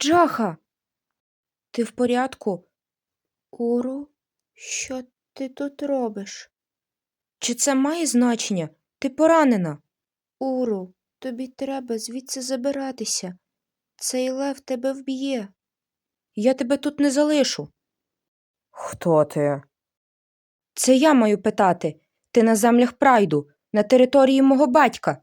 Джаха, ти в порядку? Уру, що ти тут робиш? Чи це має значення? Ти поранена. Уру, тобі треба звідси забиратися. Цей лев тебе вб'є. Я тебе тут не залишу. Хто ти? Це я маю питати. Ти на землях прайду, на території мого батька.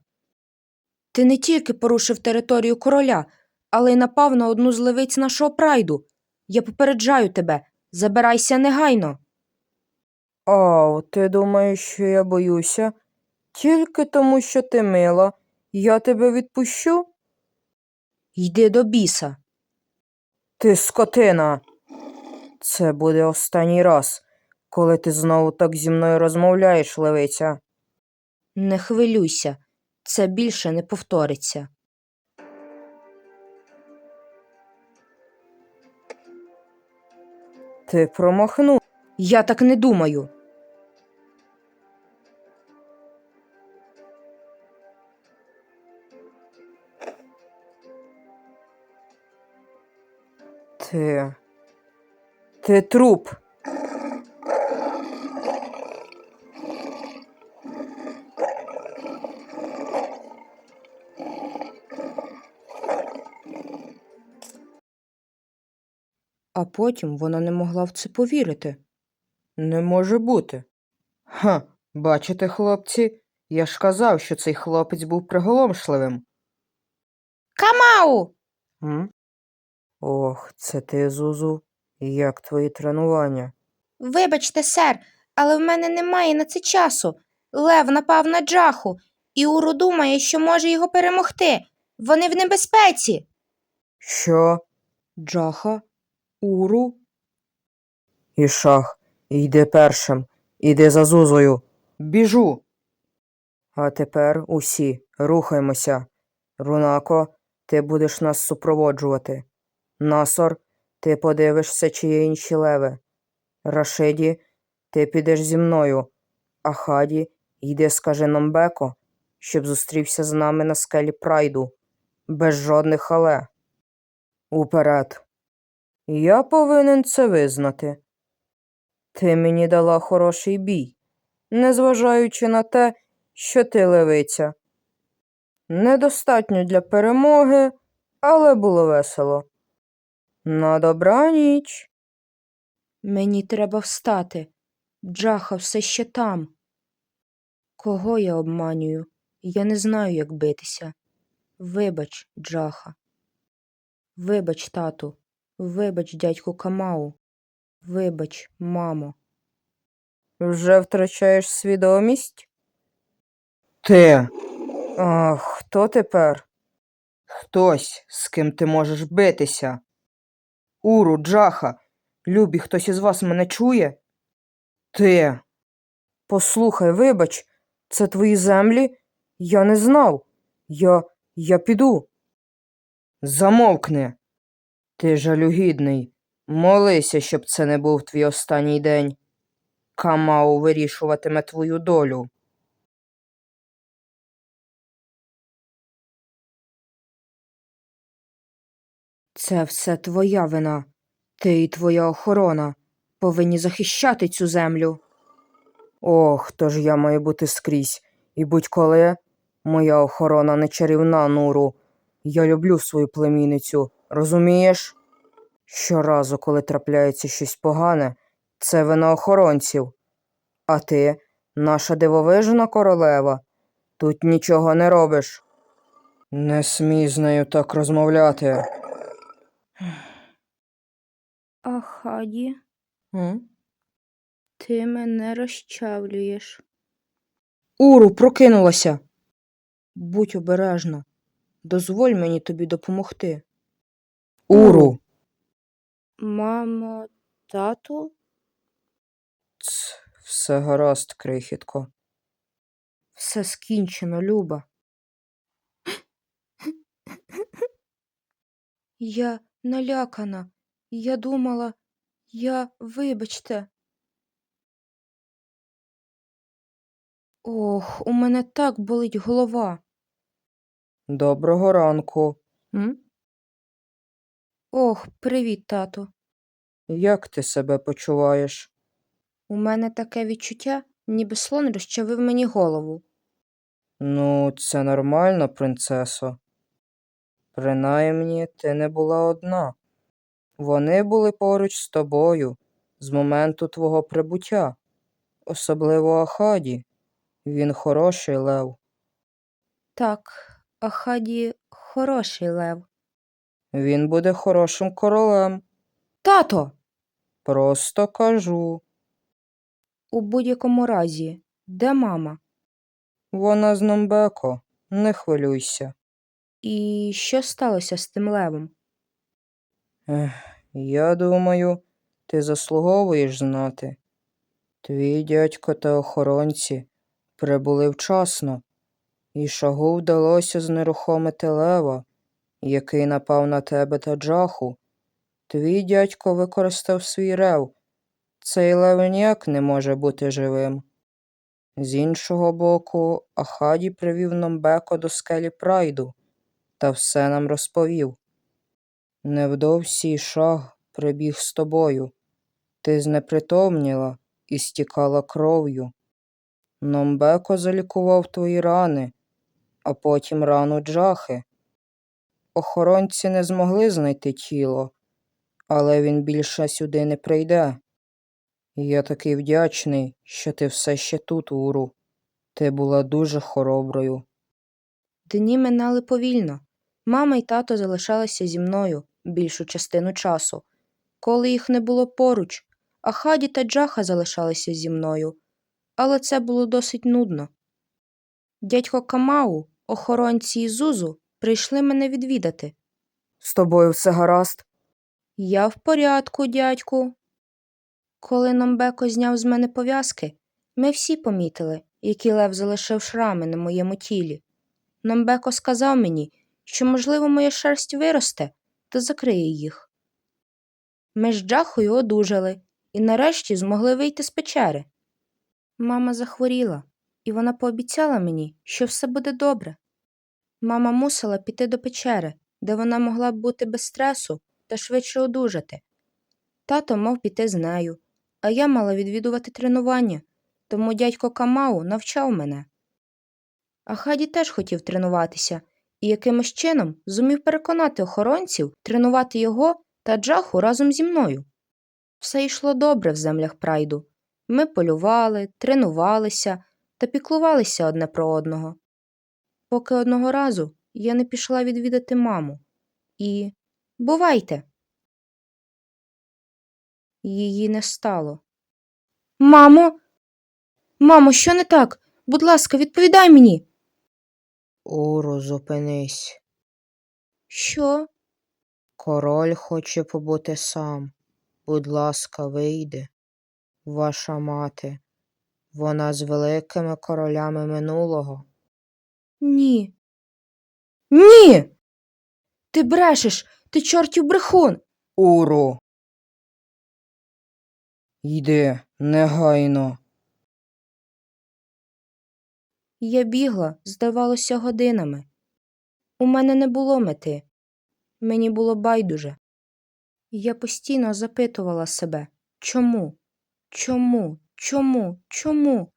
Ти не тільки порушив територію короля, але й напав на одну з левиць нашого прайду. Я попереджаю тебе, забирайся негайно. Ау, ти думаєш, що я боюся? Тільки тому, що ти мила, я тебе відпущу? Йди до біса. Ти скотина. Це буде останній раз, коли ти знову так зі мною розмовляєш, левиця. Не хвилюйся, це більше не повториться. Ти промахнув. Я так не думаю. Ти. Ти труп. А потім вона не могла в це повірити. Не може бути. Ха, бачите, хлопці, я ж казав, що цей хлопець був приголомшливим. Камау! М? Ох, це ти, Зузу. Як твої тренування? Вибачте, сер, але в мене немає на це часу. Лев напав на Джаху, і Уру думає, що може його перемогти. Вони в небезпеці. Що? Джаха? Уру? Ішах, йди першим, іди за Зузою. Біжу. А тепер усі рухаймося. Рунако, ти будеш нас супроводжувати. Насор, ти подивишся, чи є інші леви. Рашиді, ти підеш зі мною. А Хаді, йди скажи Номбеко, щоб зустрівся з нами на скелі Прайду. Без жодних але. Уперед. Я повинен це визнати. Ти мені дала хороший бій, незважаючи на те, що ти левиця. Недостатньо для перемоги, але було весело. На добраніч. Мені треба встати. Джаха все ще там. Кого я обманюю? Я не знаю, як битися. Вибач, Джаха. Вибач, тату. Вибач, дядьку Камау. Вибач, мамо. Вже втрачаєш свідомість? Ти. Ах, хто тепер? Хтось, з ким ти можеш битися. Уру, Джаха, любі, хтось із вас мене чує? Ти. Послухай, вибач, це твої землі? Я не знав. Я. я піду. Замовкни. Ти жалюгідний. Молися, щоб це не був твій останній день. Камау вирішуватиме твою долю. Це все твоя вина. Ти і твоя охорона повинні захищати цю землю. Ох, то ж я маю бути скрізь. І будь-коли моя охорона не чарівна, Нуру. Я люблю свою племінницю, розумієш? Щоразу, коли трапляється щось погане, це вина охоронців. А ти, наша дивовижна королева, тут нічого не робиш. Не смій з нею так розмовляти. А Хаді, М? ти мене розчавлюєш. Уру прокинулася. Будь обережна. Дозволь мені тобі допомогти. Уру. Мамо, тату? Ц, все гаразд, крихітко. Все скінчено, Люба. Я налякана. Я думала, я вибачте. Ох, у мене так болить голова. Доброго ранку. М? Ох, привіт, тату. Як ти себе почуваєш? У мене таке відчуття, ніби слон розчавив мені голову. Ну, це нормально, принцесо. Принаймні, ти не була одна. Вони були поруч з тобою з моменту твого прибуття, особливо Ахаді. Він хороший лев. Так, Ахаді хороший лев. Він буде хорошим королем. Тато! Просто кажу. У будь-якому разі, де мама? Вона з Номбеко, не хвилюйся. І що сталося з тим левом? Ех, я думаю, ти заслуговуєш знати. Твій дядько та охоронці прибули вчасно, і шагу вдалося знерухомити лева, який напав на тебе та джаху. Твій дядько використав свій рев. Цей лев ніяк не може бути живим. З іншого боку, Ахаді привів Номбеко до скелі Прайду та все нам розповів. Невдовсі шаг прибіг з тобою. Ти знепритомніла і стікала кров'ю. Номбеко залікував твої рани, а потім рану джахи. Охоронці не змогли знайти тіло, але він більше сюди не прийде. Я такий вдячний, що ти все ще тут, Уру. Ти була дуже хороброю. Дні минали повільно. Мама й тато залишалися зі мною більшу частину часу. Коли їх не було поруч, Ахаді та Джаха залишалися зі мною, але це було досить нудно. Дядько Камау, охоронці і Зузу прийшли мене відвідати. З тобою все гаразд? Я в порядку, дядьку. Коли Номбеко зняв з мене пов'язки, ми всі помітили, який лев залишив шрами на моєму тілі. Номбеко сказав мені, що, можливо, моя шерсть виросте та закриє їх. Ми з Джахою одужали і нарешті змогли вийти з печери. Мама захворіла, і вона пообіцяла мені, що все буде добре. Мама мусила піти до печери, де вона могла б бути без стресу та швидше одужати. Тато мав піти з нею, а я мала відвідувати тренування, тому дядько Камау навчав мене. А Хаді теж хотів тренуватися і якимось чином зумів переконати охоронців тренувати його та Джаху разом зі мною. Все йшло добре в землях прайду. Ми полювали, тренувалися та піклувалися одне про одного. Поки одного разу я не пішла відвідати маму. І бувайте. Її не стало. Мамо, мамо, що не так? Будь ласка, відповідай мені. Уру, зупинись. Що? Король хоче побути сам. Будь ласка, вийди. Ваша мати. Вона з великими королями минулого. Ні. Ні. Ти брешеш, ти чортів брехун. Уру. Йди, негайно. Я бігла, здавалося, годинами. У мене не було мети. Мені було байдуже. Я постійно запитувала себе, чому? Чому? Чому? Чому?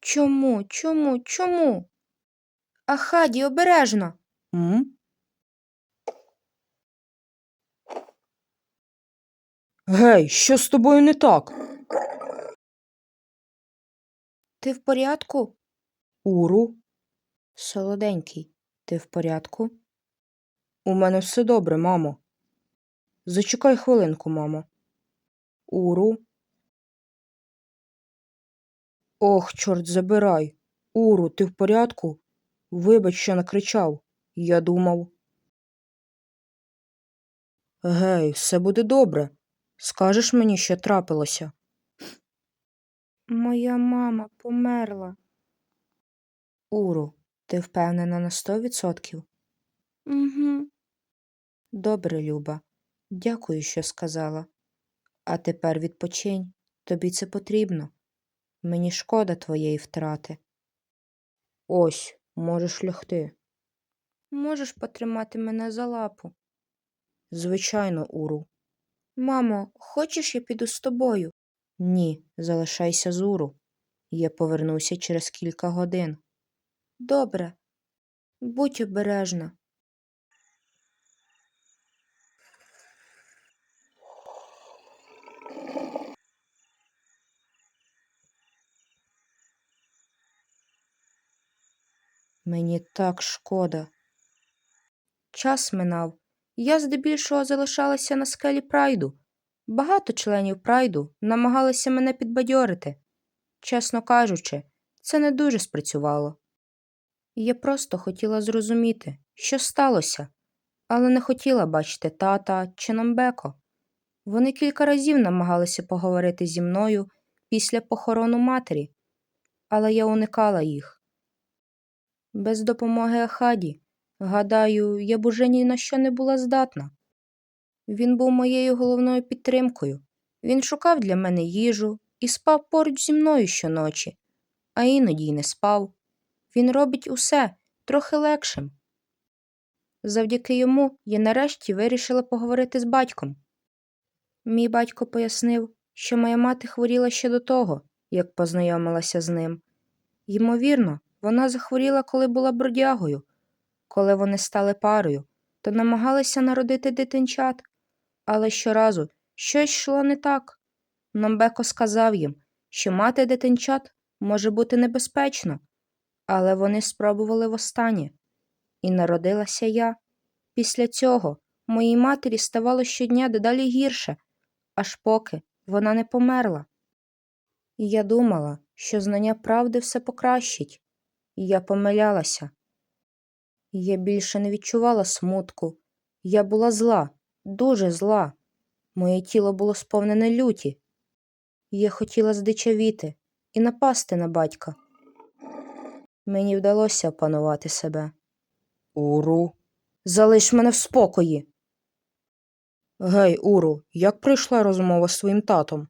Чому? Чому? Чому? Ахаді, обережно. М? Гей, що з тобою не так? Ти в порядку? Уру, Солоденький, ти в порядку? у мене все добре, мамо. Зачекай хвилинку, мамо. Уру. Ох, чорт забирай. Уру, ти в порядку? Вибач, що накричав. Я думав. Гей, все буде добре. Скажеш мені, що трапилося? Моя мама померла. Уру, ти впевнена на сто відсотків? Угу. Добре, Люба. Дякую, що сказала. А тепер відпочинь. Тобі це потрібно. Мені шкода твоєї втрати. Ось, можеш лягти. Можеш потримати мене за лапу? Звичайно, Уру. Мамо, хочеш я піду з тобою? Ні, залишайся з Уру. Я повернуся через кілька годин. Добре. Будь обережна. Мені так шкода. Час минав. Я здебільшого залишалася на скелі прайду. Багато членів прайду намагалися мене підбадьорити. Чесно кажучи, це не дуже спрацювало. Я просто хотіла зрозуміти, що сталося, але не хотіла бачити тата чи Намбеко. Вони кілька разів намагалися поговорити зі мною після похорону матері, але я уникала їх. Без допомоги Ахаді, гадаю, я б уже ні на що не була здатна. Він був моєю головною підтримкою. Він шукав для мене їжу і спав поруч зі мною щоночі, а іноді й не спав. Він робить усе трохи легшим. Завдяки йому я нарешті вирішила поговорити з батьком. Мій батько пояснив, що моя мати хворіла ще до того, як познайомилася з ним. Ймовірно, вона захворіла, коли була бродягою. Коли вони стали парою, то намагалися народити дитинчат, але щоразу щось йшло не так. Намбеко сказав їм, що мати дитинчат може бути небезпечно, але вони спробували востаннє. І народилася я. Після цього моїй матері ставало щодня дедалі гірше, аж поки вона не померла. І я думала, що знання правди все покращить, я помилялася. Я більше не відчувала смутку. Я була зла, дуже зла. Моє тіло було сповнене люті. Я хотіла здичавіти і напасти на батька. Мені вдалося опанувати себе. Уру. Залиш мене в спокої. Гей, Уру, як пройшла розмова з твоїм татом?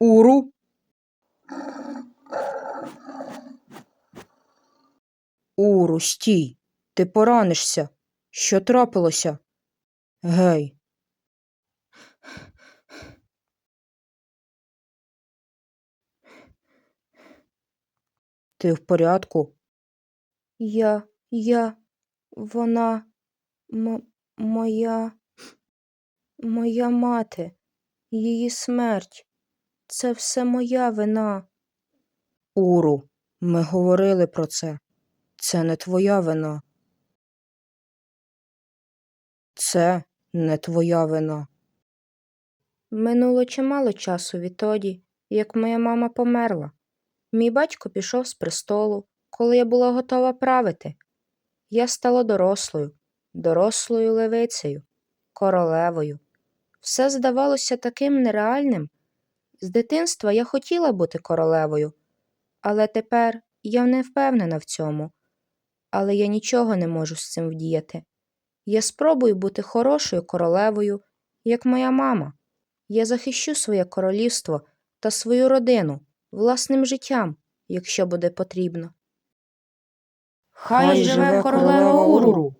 Уру? Уру, стій. Ти поранишся. Що трапилося? Гей. Ти в порядку? Я, я, вона, м- моя, моя мати, її смерть. Це все моя вина. Уру, ми говорили про це. Це не твоя вина. Це не твоя вина. Минуло чимало часу відтоді, як моя мама померла. Мій батько пішов з престолу, коли я була готова правити. Я стала дорослою, дорослою левицею, королевою. Все здавалося таким нереальним. З дитинства я хотіла бути королевою, але тепер я не впевнена в цьому. Але я нічого не можу з цим вдіяти. Я спробую бути хорошою королевою, як моя мама. Я захищу своє королівство та свою родину власним життям, якщо буде потрібно. Хай, живе королева Уру.